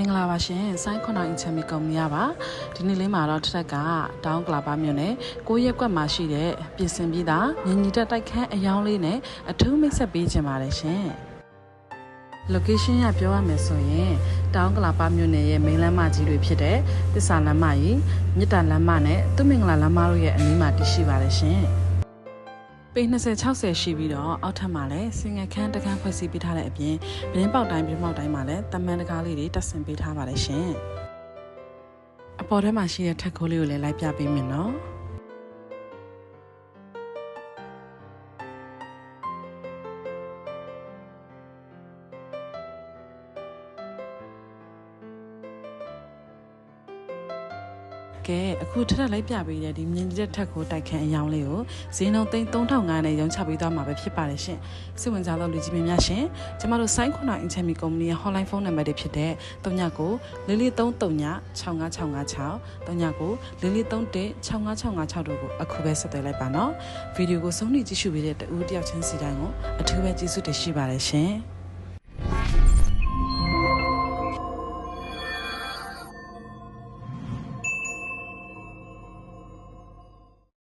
မင်္ဂလာပါရှင်ဆိုင်းခွန်အောင်အင်ချမီကုမ္ပဏီရပါဒီနေ့လေးမှာတော့ထက်ကတောင်းကလာပါမြို့နယ်ကိုရက်ကွက်မှာရှိတဲ့ပြင်ဆင်ပြီးသားမြင်ညီတက်တိုက်ခန်းအယောင်းလေးနဲ့အထူးမိတ်ဆက်ပေးခြင်းပါတယ်ရှင် location ရပြောရမယ်ဆိုရင်တောင်းကလာပါမြို့နယ်ရဲ့မိန်းလမ်းမကြီးတွေဖြစ်တဲ့တစ္ဆာလမ်းမကြီးမြစ်တာလမ်းမနဲ့သူမင်္ဂလာလမ်းမတို့ရဲ့အနီးမှာတည်ရှိပါတယ်ရှင် ပေ20 60ရှိပြီးတော့အောက်ထပ်မှာလည်းစင်ငယ်ခန်းတကန်းဖွဲ့စည်းပေးထားတဲ့အပြင်ပြင်းပေါက်တိုင်းပြင်းပေါက်တိုင်းမှာလည်းတမန်တကားလေးတွေတက်ဆင်ပေးထားပါတယ်ရှင်အပေါ်ထဲမှာရှိတဲ့ထက်ခိုးလေးကိုလည်းလိုက်ပြပေးမယ်နော် ကဲအခုထက်ထက်လိုက်ပြပေးတဲ့ဒီမြင်းတဲ့ထက်ကိုတိုက်ခန်းအယောင်လေးကိုဈေးနှုန်းသိန်း3500နဲ့ရောင်းချပေးသွားမှာပဲဖြစ်ပါတယ်ရှင်စိတ်ဝင်စားသောလူကြီးမင်းများရှင်ကျမတို့ဆိုင်းခွန်နိုင်အင်ချမီကုမ္ပဏီရဲ့ hotline phone number တွေဖြစ်တဲ့39ကို4433 65656 39ကို4431 65656တို့ကိုအခုပဲဆက်သွယ်လိုက်ပါနော်ဗီဒီယိုကိုဆုံးဖြတ်ကြည့်ရှုပေးတဲ့တူတယောက်ချင်းစီတိုင်းကိုအထူးပဲကျေးဇူးတင်ရှိပါတယ်ရှင်